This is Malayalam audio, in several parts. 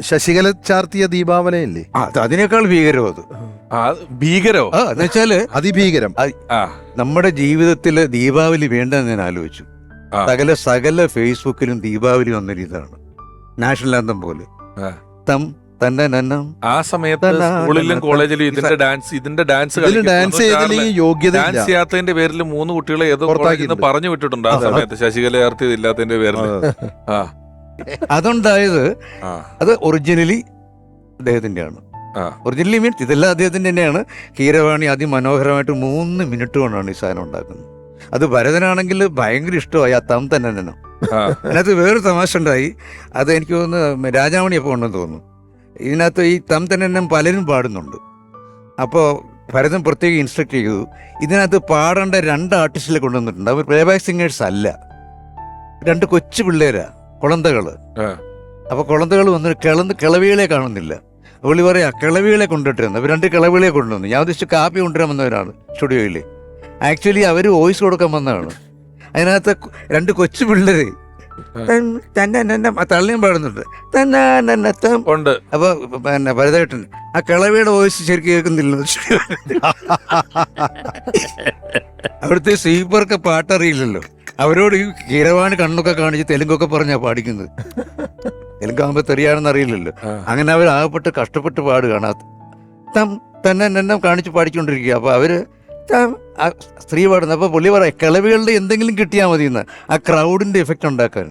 ശശികല ചാർത്തിയ ദീപാവലയല്ലേ? അത് അതിനേക്കാൾ ഭീകരം അത്. ആ ഭീകരോ ആ എന്ന് വെച്ചാൽ അതിഭീകരം. ആ. നമ്മുടെ ജീവിതത്തിൽ ദീപാവലി വേണ്ടെന്ന് ഞാൻ ആലോചിച്ചു. ആ. സകല സകല ഫേസ്ബുക്കിലും ദീപാവലി വന്നൊരു ഇതാണ്. നാഷണൽ ആന്തം പോലെ. ആ. തം തന്നെ നന്നം ആ സമയത്ത് തന്നാ, സ്കൂളിലും കോളേജിലും ഇതിന്റെ ഡാൻസ് ഇതിന്റെ ഡാൻസ് ഇതിൽ ഡാൻസ് ചെയ്തില്ലെങ്കിൽ യോഗ്യത ഡാൻസ് ചെയ്യാത്തതിന്റെ പേരിൽ മൂന്ന് കുട്ടികളെ ഏതോ കോളേജിൽ നിന്ന് പറഞ്ഞു വിട്ടിട്ടുണ്ട് ആ സമയത്ത്. ശശികല ചേർത്തിയത് ഇല്ലാത്തതിന്റെ പേരിൽ ആ. അതുണ്ടായത് അത് ഒറിജിനലി അദ്ദേഹത്തിന്റെയാണ് ആണ് ഒറിജിനലി മീൻസ് ഇതെല്ലാം അദ്ദേഹത്തിന്റെ തന്നെയാണ് കീരവാണി അതിമനോഹരമായിട്ട് മൂന്ന് മിനിറ്റ് കൊണ്ടാണ് ഈ സാധനം ഉണ്ടാക്കുന്നത്. അത് ഭരതനാണെങ്കിൽ ഭയങ്കര ഇഷ്ടമായി ആ തം തന്നെ തന്നെ അതിനകത്ത് വേറൊരു തമാശ ഉണ്ടായി. അത് എനിക്ക് തോന്നുന്നു രാജാമണി എപ്പോൾ ഉണ്ടെന്ന് തോന്നുന്നു. ഇതിനകത്ത് ഈ തം തന്നെ പലരും പാടുന്നുണ്ട്. അപ്പോൾ ഭരതൻ പ്രത്യേകം ഇൻസ്ട്രക്ട് ചെയ്തു. ഇതിനകത്ത് പാടേണ്ട രണ്ട് ആർട്ടിസ്റ്റിലെ കൊണ്ടുവന്നിട്ടുണ്ട്. അവർ പ്ലേബാക്ക് സിംഗേഴ്സ് അല്ല. രണ്ട് കൊച്ചു പിള്ളേരാ. കുളന്തകൾ. അപ്പൊ കുളന്തകൾ വന്ന് കിളന്ന് കിളവികളെ കാണുന്നില്ല. പുള്ളി പറയാ കിളവികളെ കൊണ്ടിട്ടിരുന്നു അവർ രണ്ട് കിളവികളെ കൊണ്ടുവന്നു. ഞാൻ ഉദ്ദേശിച്ച് കാപ്പി കൊണ്ടുവരാൻ വന്നവരാണ് സ്റ്റുഡിയോയിൽ. ആക്ച്വലി അവർ വോയിസ് കൊടുക്കാൻ വന്നതാണ്. അതിനകത്ത് രണ്ട് കൊച്ചു പിള്ളേര്. തൻ- തന്നെ തന്നെ തള്ളിയും പാടുന്നുണ്ട്. തന്നെ തന്നെ തം. ഉണ്ട്. അപ്പൊ പിന്നെ ഭരതേട്ടൻ ആ കിളവിയുടെ വോയിസ് ശരിക്കും കേൾക്കുന്നില്ല അവിടുത്തെ സ്വീപ്പർക്ക് പാട്ടറിയില്ലല്ലോ. അവരോട് ഈ കീരവാണി കണ്ണൊക്കെ കാണിച്ച് തെലുങ്കൊക്കെ പറഞ്ഞാ പാടിക്കുന്നത്. തെലുങ്കാകുമ്പോ തെറിയാണെന്ന് അറിയില്ലല്ലോ. അങ്ങനെ അവർ ആകപ്പെട്ട് കഷ്ടപ്പെട്ട് പാടുകയാണ്. തം തന്നെ എന്നെ കാണിച്ച് പാടിക്കൊണ്ടിരിക്കുക. അപ്പൊ അവർ സ്ത്രീ പാടുന്നത് അപ്പൊ പുള്ളി പറയാം കിളവികളുടെ എന്തെങ്കിലും കിട്ടിയാൽ മതി എന്ന് ആ ക്രൗഡിന്റെ എഫക്റ്റ് ഉണ്ടാക്കാൻ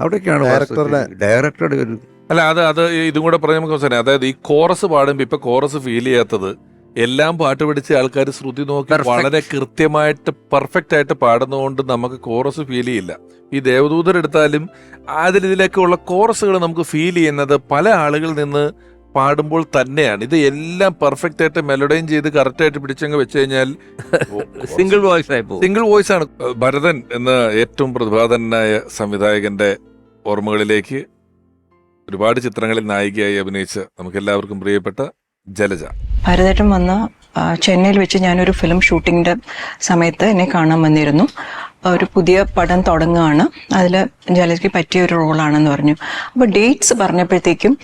അവിടെയൊക്കെയാണ് ഡയറക്ടറുടെ- ഡയറക്ടറുടെ ഒരു അല്ല അത് അത് ഇതും കൂടെ പറഞ്ഞ് നമുക്ക് മനസ്സിലായി. അതായത് ഈ കോറസ് പാടുമ്പോ ഇപ്പൊ കോറസ് ഫീൽ ചെയ്യാത്തത് എല്ലാം പാട്ട് പഠിച്ച ആൾക്കാർ ശ്രുതി നോക്കി വളരെ കൃത്യമായിട്ട് പെർഫെക്റ്റ് ആയിട്ട് പാടുന്നതുകൊണ്ട് നമുക്ക് കോറസ് ഫീൽ ചെയ്യില്ല. ഈ ദേവദൂതർ എടുത്താലും അതിലിതിലൊക്കെ ഉള്ള കോറസുകൾ നമുക്ക് ഫീൽ ചെയ്യുന്നത് പല ആളുകളിൽ നിന്ന് പാടുമ്പോൾ തന്നെയാണ്. ഇത് എല്ലാം പെർഫെക്റ്റ് ആയിട്ട് മെലഡൈൻ ചെയ്ത് കറക്റ്റ് ആയിട്ട് പിടിച്ചങ്ങ് വെച്ച് കഴിഞ്ഞാൽ സിംഗിൾ വോയിസ് ആയി സിംഗിൾ വോയിസ് ആണ്. ഭരതൻ എന്ന ഏറ്റവും പ്രതിഭാതനായ സംവിധായകന്റെ ഓർമ്മകളിലേക്ക് ഒരുപാട് ചിത്രങ്ങളിൽ നായികയായി അഭിനയിച്ച നമുക്കെല്ലാവർക്കും പ്രിയപ്പെട്ട ജലജ. ഭരതേട്ടൻ വന്ന ചെന്നൈയിൽ വെച്ച് ഞാനൊരു ഫിലിം ഷൂട്ടിങ്ങിന്റെ സമയത്ത് എന്നെ കാണാൻ വന്നിരുന്നു. ഒരു പുതിയ പടം തുടങ്ങുകയാണ്. അതിൽ ജലജയ്ക്ക് പറ്റിയ ഒരു റോളാണെന്ന് പറഞ്ഞു. അപ്പോൾ ഡേറ്റ്സ് പറഞ്ഞപ്പോഴത്തേക്കും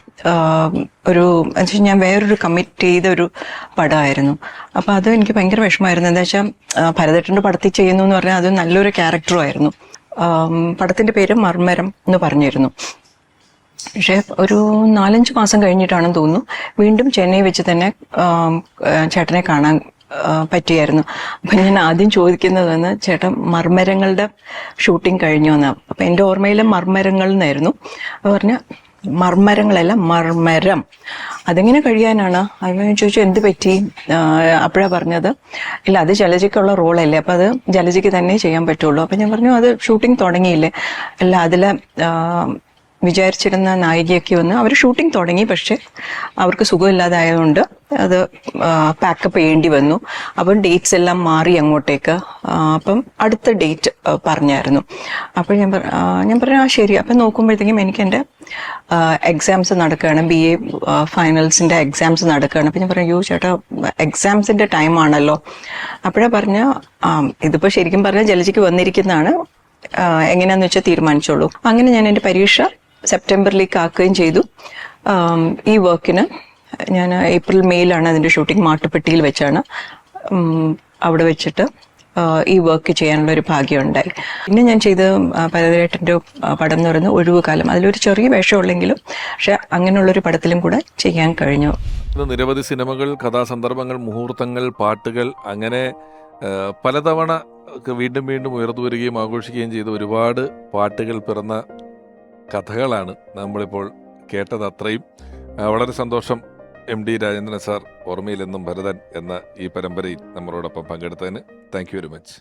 ഒരു എന്ന് വെച്ചാൽ ഞാൻ വേറൊരു കമ്മിറ്റ് ചെയ്ത ഒരു പടമായിരുന്നു. അപ്പോൾ അത് എനിക്ക് ഭയങ്കര വിഷമമായിരുന്നു. എന്താ വെച്ചാൽ ഭരതേട്ടന്റെ പടത്തിൽ ചെയ്യുന്നു എന്ന് പറഞ്ഞാൽ അത് നല്ലൊരു ക്യാരക്ടറും ആയിരുന്നു. ആം, പടത്തിന്റെ പേര് മർമരം എന്ന് പറഞ്ഞിരുന്നു. പക്ഷേ ഒരു നാലഞ്ച് മാസം കഴിഞ്ഞിട്ടാണെന്ന് തോന്നുന്നു. വീണ്ടും ചെന്നൈ വെച്ച് തന്നെ ചേട്ടനെ കാണാൻ പറ്റിയായിരുന്നു. അപ്പം ഞാൻ ആദ്യം ചോദിക്കുന്നത് വന്ന് ചേട്ടൻ മർമരങ്ങളുടെ ഷൂട്ടിംഗ് കഴിഞ്ഞു എന്നാ. അപ്പം എന്റെ ഓർമ്മയിൽ മർമരങ്ങൾ എന്നായിരുന്നു. അപ്പോൾ പറഞ്ഞ മർമരങ്ങളല്ല മർമരം അതെങ്ങനെ കഴിയാനാണ്? അത് ഞാൻ ചോദിച്ചു എന്ത് പറ്റി? അപ്പോഴാണ് പറഞ്ഞത്. ഇല്ല അത് ജലജയ്ക്കുള്ള റോളല്ലേ അപ്പം അത് ജലജയ്ക്ക് തന്നെ ചെയ്യാൻ പറ്റുള്ളൂ. അപ്പം ഞാൻ പറഞ്ഞു അത് ഷൂട്ടിംഗ് തുടങ്ങിയില്ലേ. അല്ല അതിൽ വിചാരിച്ചിരുന്ന നായികയൊക്കെ വന്ന് അവർ ഷൂട്ടിംഗ് തുടങ്ങി. പക്ഷെ അവർക്ക് സുഖമില്ലാതായതുകൊണ്ട് അത് പാക്കപ്പ് ചെയ്യേണ്ടി വന്നു. അപ്പം ഡേറ്റ്സ് എല്ലാം മാറി അങ്ങോട്ടേക്ക്. അപ്പം അടുത്ത ഡേറ്റ് പറഞ്ഞായിരുന്നു. അപ്പോൾ ഞാൻ ഞാൻ പറഞ്ഞു ആ ശരി. അപ്പം നോക്കുമ്പോഴത്തേക്കും എനിക്ക് എന്റെ എക്സാംസ് നടക്കുകയാണ്. ബി എ ഫൈനൽസിന്റെ എക്സാംസ് നടക്കുകയാണ്. അപ്പം ഞാൻ പറഞ്ഞു യോ ചേട്ടാ എക്സാംസിന്റെ ടൈമാണല്ലോ അപ്പോഴാണ് പറഞ്ഞ ഇതിപ്പോൾ ശരിക്കും പറഞ്ഞാൽ ജലജിക്ക് വന്നിരിക്കുന്നതാണ് എങ്ങനെയാന്ന് വെച്ചാൽ തീരുമാനിച്ചോളൂ. അങ്ങനെ ഞാൻ എന്റെ പരീക്ഷ സെപ്റ്റംബറിലേക്ക് ആക്കുകയും ചെയ്തു ഈ വർക്കിന് ഞാൻ ഏപ്രിൽ മെയ്യിലാണ് അതിന്റെ ഷൂട്ടിംഗ് മാട്ടുപ്പെട്ടിയിൽ വെച്ചാണ്. അവിടെ വെച്ചിട്ട് ഈ വർക്ക് ചെയ്യാനുള്ള ഒരു ഭാഗ്യം ഉണ്ടായി. പിന്നെ ഞാൻ ചെയ്ത പരതരേട്ടന്റെ പടം എന്ന് പറയുന്നത് ഒഴിവുകാലം. അതിലൊരു ചെറിയ വേഷമുള്ളെങ്കിലും പക്ഷെ അങ്ങനെയുള്ളൊരു പടത്തിലും കൂടെ ചെയ്യാൻ കഴിഞ്ഞു. നിരവധി സിനിമകൾ കഥാസന്ദർഭങ്ങൾ മുഹൂർത്തങ്ങൾ പാട്ടുകൾ അങ്ങനെ പലതവണ വീണ്ടും വീണ്ടും ഉയർന്നു വരികയും ആഘോഷിക്കുകയും ചെയ്ത ഒരുപാട് പാട്ടുകൾ പിറന്ന കഥകളാണ് നമ്മളിപ്പോൾ കേട്ടത് അത്രയും. വളരെ സന്തോഷം എം ഡി രാജേന്ദ്രൻ സാർ ഓർമ്മയിലെന്നും ഭരതൻ എന്ന ഈ പരമ്പരയിൽ നമ്മളോടൊപ്പം പങ്കെടുത്തതിന് താങ്ക് വെരി മച്ച്.